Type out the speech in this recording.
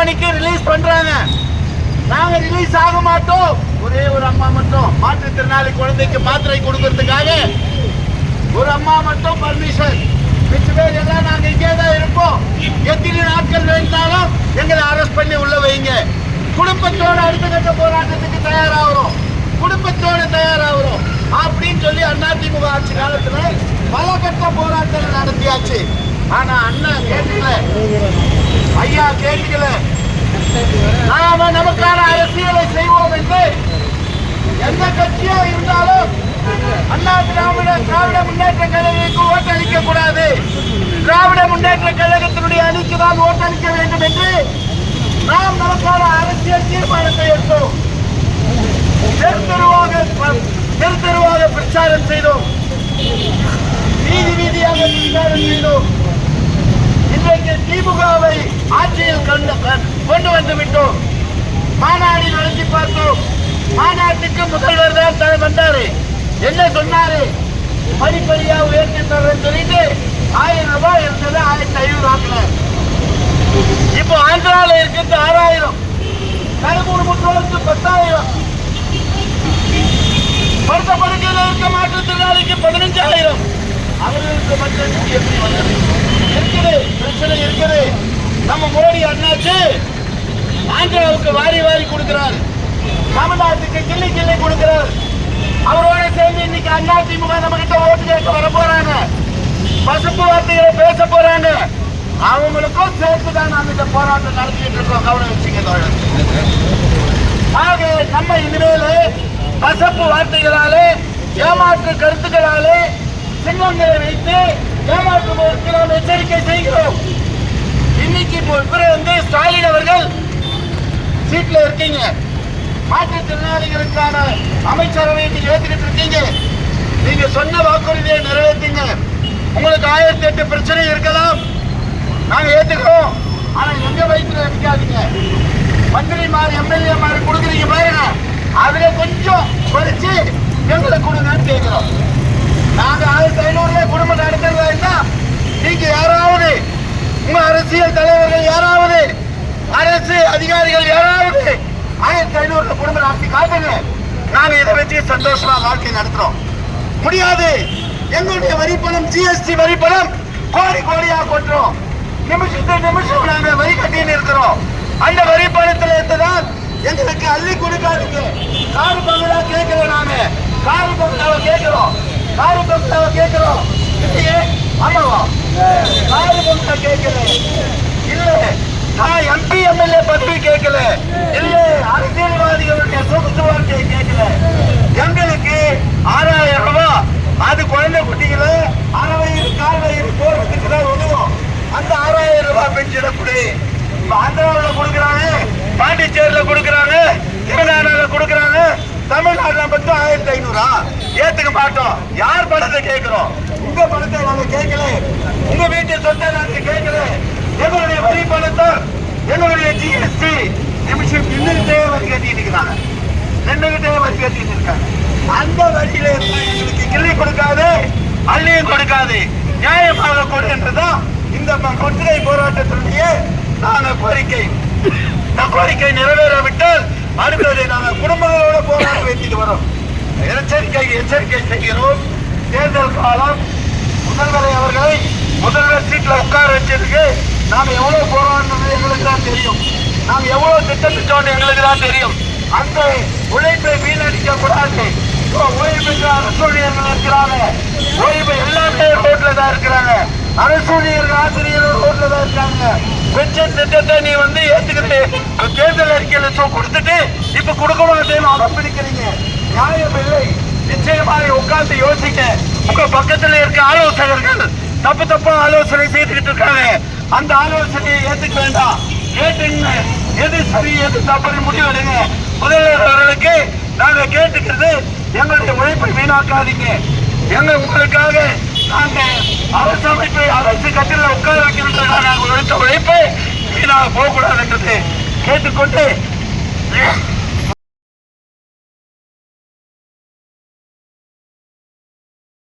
மணிக்கு ரிலீஸ் பண்றாங்க. நாங்க ரிலீஸ் ஆக மாட்டோம். ஒரே ஒரு அம்மா மட்டும். மாற்றுத்திறனாளி குழந்தைக்கு மாத்திரை கொடுக்கறதுக்காக ஒரு அம்மா மட்டும் பர்மிஷன் மிச்ச பேர் எல்லாம் நாங்க இங்கே தான் இருப்போம். எத்தனை நாட்கள் வேண்டாலும் எங்களை அரெஸ்ட் பண்ணி உள்ள வைங்க. குடும்பத்தோட அடுத்த கட்ட போராட்டத்துக்கு தயாராகிறோம். குடும்பத்தோட தயாராகிறோம். அப்படின்னு சொல்லி அதிமுக ஆட்சி காலத்துல பல கட்ட போராட்டங்கள் நடத்தியாச்சு. ஆனா அண்ணா கேட்டுல ஐயா கேட்கல நாம நமக்கான அரசியலை செய்வோம் என்று எந்த கட்சியா இருந்தாலும் அண்ணா திராவிட திராவிட முன்னேற்ற கழகத்துக்கு ஓட்டளிக்க கூடாது. திராவிட முன்னேற்ற கழகத்தினுடைய அணிக்கு தான் ஓட்டளிக்க வேண்டும் என்று நாம் நமக்கான அரசியல் தீர்மானத்தை எடுத்தோம். தெரு தெருவாக தெருவாக பிரச்சாரம் செய்தோம். வீதி வீதியாக பிரச்சாரம் செய்தோம். இன்றைக்கு திமுகவை ஆட்சியில் கொண்டு வந்து விட்டோம். மாநாடு நடத்தி பார்த்தோம். மாநாட்டுக்கு முதல்வர் தான் வந்தாரு. என்ன சொன்னாரு? படிப்படியா உயர்த்தி தரேன்னு சொல்லிட்டு ஆயிரம் ரூபாய் இருந்தது ஆயிரத்தி ஐநூறு ஆக்கல இப்போ ஆந்திரால இருக்கிறது ஆறாயிரம். கருமூணு முற்றோருக்கு பத்தாயிரம். படுத்த படுக்கையில் இருக்க மாற்றுத்திறனாளிக்கு பதினஞ்சாயிரம். அவர்களுக்கு மட்டும் எப்படி வந்தது? இருக்குது. ஆந்திராவுக்கு வாரி வாரி கொடுக்கிறார். தமிழ்நாட்டுக்கு கிள்ளி கிள்ளி கொடுக்கிறார். அவரோட சேர்ந்து இன்னைக்கு அண்ணா திமுக நம்ம கிட்ட ஓட்டு கேட்க வர போறாங்க. பசுப்பு வார்த்தைகளை பேச போறாங்க. அவங்களுக்கும் சேர்த்து தான் நாம இந்த போராட்டம் நடத்திட்டு இருக்கோம். கவனம் வச்சுங்க தோழர். ஆக நம்ம இனிமேல் பசப்பு வார்த்தைகளாலே ஏமாற்று கருத்துக்களாலே சின்னங்களை வைத்து ஏமாற்றுவதற்கு நாம் எச்சரிக்கை செய்கிறோம். இன்னைக்கு இப்போ வந்து ஸ்டாலின் அவர்கள் சீட்ல இருக்கீங்க. மாற்றுத்திறனாளிகளுக்கான அமைச்சரவை நீங்க ஏத்துக்கிட்டு இருக்கீங்க. நீங்க சொன்ன வாக்குறுதியை நிறைவேற்றிங்க உங்களுக்கு ஆயிரத்தி எட்டு பிரச்சனை இருக்கலாம். நாங்க ஏத்துக்கிறோம். ஆனா எங்க வயிற்றுல வைக்காதீங்க மந்திரி மாதிரி எம்எல்ஏ மாதிரி கொடுக்குறீங்க பாருங்க. அதுல கொஞ்சம் குறைச்சு எங்களுக்கு கொடுங்கன்னு கேட்கிறோம் நாங்க ஆயிரத்தி ஐநூறுல குடும்பம் நடத்துறதா இருந்தா நீங்க யாராவது உங்க அரசியல் தலைவர்கள் யாராவது அரசு அதிகாரிகள் யாராவது? ஆயிரத்தி ஐநூறுல குடும்ப நடத்தி காட்டுங்க நாங்க இதை வச்சு சந்தோஷமா வாழ்க்கை நடத்துறோம். முடியாது. எங்களுடைய வரி பணம் ஜிஎஸ்டி வரி பணம் கோடி கோடியா கொட்டுறோம். நிமிஷத்து நிமிஷம் நாங்க வரி கட்டின்னு இருக்கிறோம். அந்த வரி பணத்துல இருந்துதான் எங்களுக்கு அள்ளி கொடுக்காதீங்க. காரு பங்களா கேட்கல நாங்க. காரு பங்களாவை கேட்கிறோம். காரு பங்களாவை கேட்கிறோம். இல்லையே? ஆமாவா? காரு பங்களா கேட்கல இல்லை. நான் எம்பி எம்எல்ஏ பதவி கேட்கல. இல்ல அரசியல்வாதிகளுடைய சொகுசு வாழ்க்கையை கேட்கல. எங்களுக்கு ஆறாயிரம் ரூபாய். அது குழந்தை குட்டிகளை அரை வயிறு கால் வயிறு போறதுக்கு தான் உதவும். அந்த ஆறாயிரம் ரூபாய் பென்ஷனை கொடு ஆந்திராவில் கொடுக்குறாங்க பாண்டிச்சேரியில் கொடுக்குறாங்க தெலுங்கானால கொடுக்குறாங்க தமிழ்நாட்டுல மட்டும் ஆயிரத்தி ஐநூறா. ஏத்துக்க மாட்டோம். யார் பணத்தை கேட்கிறோம்? உங்க பணத்தை நாங்க கேட்கல. உங்க வீட்டு சொத்தை நாங்க கேட்கல. எங்களுடைய வரி பணத்தை எங்களுடைய ஜிஎஸ்டி நிமிஷம் நின்றுகிட்டே வரி கட்டிட்டு இருக்கிறாங்க நின்றுகிட்டே வரி கட்டிட்டு இருக்காங்க. அந்த வரியில எங்களுக்கு கிள்ளி கொடுக்காது அள்ளியும் கொடுக்காது நியாயமாக கொடு என்றுதான் இந்த ம- முற்றுகை போராட்டத்தினுடைய நாங்க கோரிக்கை. இந்த கோரிக்கை நிறைவேறாவிட்டால் அடுத்ததை நாங்கள் குடும்பங்களோட போராட வைத்துட்டு வரோம். எச்சரிக்கை எச்சரிக்கை செய்கிறோம். தேர்தல் காலம் முதல்வரை அவர்களை முதல்வர் சீட்ல உட்கார வச்சதுக்கு நாம் எவ்வளவு போராடணும் எங்களுக்கு தான் தெரியும். நாம் எவ்வளவு திட்டமிட்டோம் எங்களுக்கு தான் தெரியும். அந்த உழைப்பை வீணடிக்க கூடாது இப்போ ஓய்வு பெற்ற அரசூழியர்கள் இருக்கிறாங்க. ஓய்வு எல்லாமே ரோட்ல தான் இருக்கிறாங்க. அரசூழியர்கள் ஆசிரியர்கள் ரோட்ல தான் இருக்காங்க. பென்ஷன் திட்டத்தை நீ வந்து ஏத்துக்கிட்டு தேர்தல் அறிக்கையில சொ- கொடுத்துட்டு இப்ப கொடுக்க மாட்டேன்னு அடம் பிடிக்கிறீங்க நியாயம் இல்லை. நிச்சயமாக உட்கார்ந்து யோசிக்க உங்க பக்கத்துல இருக்க ஆலோசகர்கள் தப்பு தப்பா ஆலோசனை செய்துகிட்டு இருக்காங்க. அந்த ஆலோசனையை ஏத்துக்க வேண்டாம். கேட்டுங்க. எது சரி எது தப்புன்னு முடிவெடுங்க. முதல்வர் அவர்களுக்கு நாங்க கேட்டுக்கிறது எங்களுடைய உழைப்பை வீணாக்காதீங்க. எங்க உங்களுக்காக நாங்க அரசு அமைப்பை அரசு கட்டில உட்கார வைக்கிறதுக்காக நாங்கள் உழைத்த உழைப்பை வீணாக போகக்கூடாதுன்றது கேட்டுக்கொண்டு